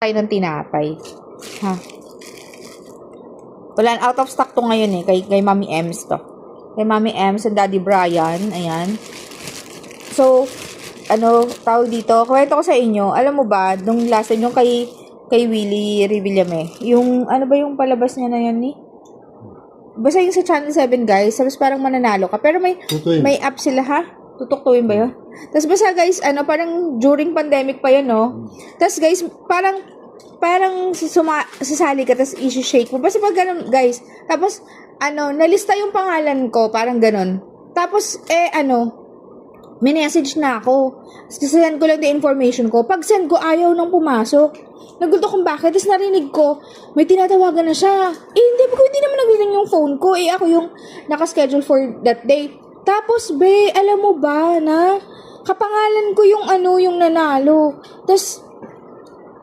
tayo ng tinapay. Ha? Wala, out of stock to ngayon eh. Kay, kay Mami Ems to. Kay Mami Ems and Daddy Brian. Ayan. So, ano, tawag dito, kwento ko sa inyo, alam mo ba, nung last time, yung kay, kay Willie Revillame, yung, ano ba yung palabas niya na yan ni? Basta yung sa Channel 7, guys, tapos parang mananalo ka. Pero may, Tutuin. may app sila, ha? Tutuktuin ba yun? Tapos basta guys, ano, parang during pandemic pa yun, no? Tapos guys, parang, parang suma, sasali ka, tapos isi-shake mo. Basta pag ganun, guys. Tapos, ano, nalista yung pangalan ko, parang ganun. Tapos, eh, ano, may message na ako. Sasend ko lang the information ko. Pag send ko, ayaw nang pumasok. Nagulat kung bakit. Tapos narinig ko, may tinatawagan na siya. Eh, hindi ko, hindi naman nagrinig yung phone ko. Eh, ako yung nakaschedule for that day. Tapos, be, alam mo ba na kapangalan ko yung ano, yung nanalo. Tapos,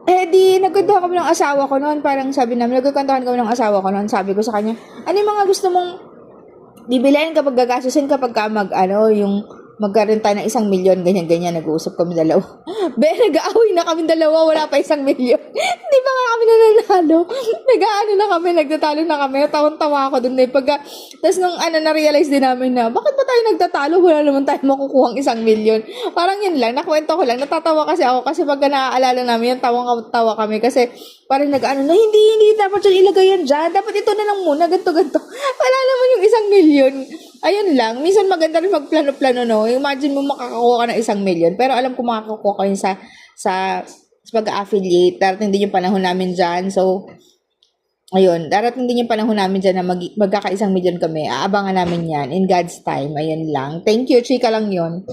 eh di, nagkwentuhan kami ng asawa ko noon. Parang sabi namin, nagkwentuhan kami ng asawa ko noon. Sabi ko sa kanya, ano yung mga gusto mong bibiliin kapag gagastusin kapag ka mag, ano, yung magkaroon ng isang milyon, ganyan-ganyan, nag-uusap kami dalawa. Be, nag-aaway na kami dalawa, wala pa isang milyon. Hindi pa nga nananalo. Nag-ano na kami, nagtatalo na kami. Tawang-tawa ako dun eh. Pagka, tapos nung ano, na-realize din namin na, bakit ba tayo nagtatalo? Wala naman tayo makukuha isang milyon. Parang yun lang, nakwento ko lang. Natatawa kasi ako kasi pagka naaalala namin yun, tawang-tawa kami kasi parang nag-ano na, hindi, hindi, dapat yun ilagay yan dyan. Dapat ito na lang muna, ganito, ganito. Wala naman yung isang milyon. Ayun lang. Minsan maganda rin magplano-plano, no? Imagine mo makakakuha ka ng isang milyon. Pero alam ko makakakuha ka yun sa, sa, sa pag-affiliate. Darating din yung panahon namin dyan. So, ayun. Darating din yung panahon namin dyan na mag, magkaka isang milyon kami. Aabangan namin yan in God's time. Ayun lang. Thank you. Chika lang yon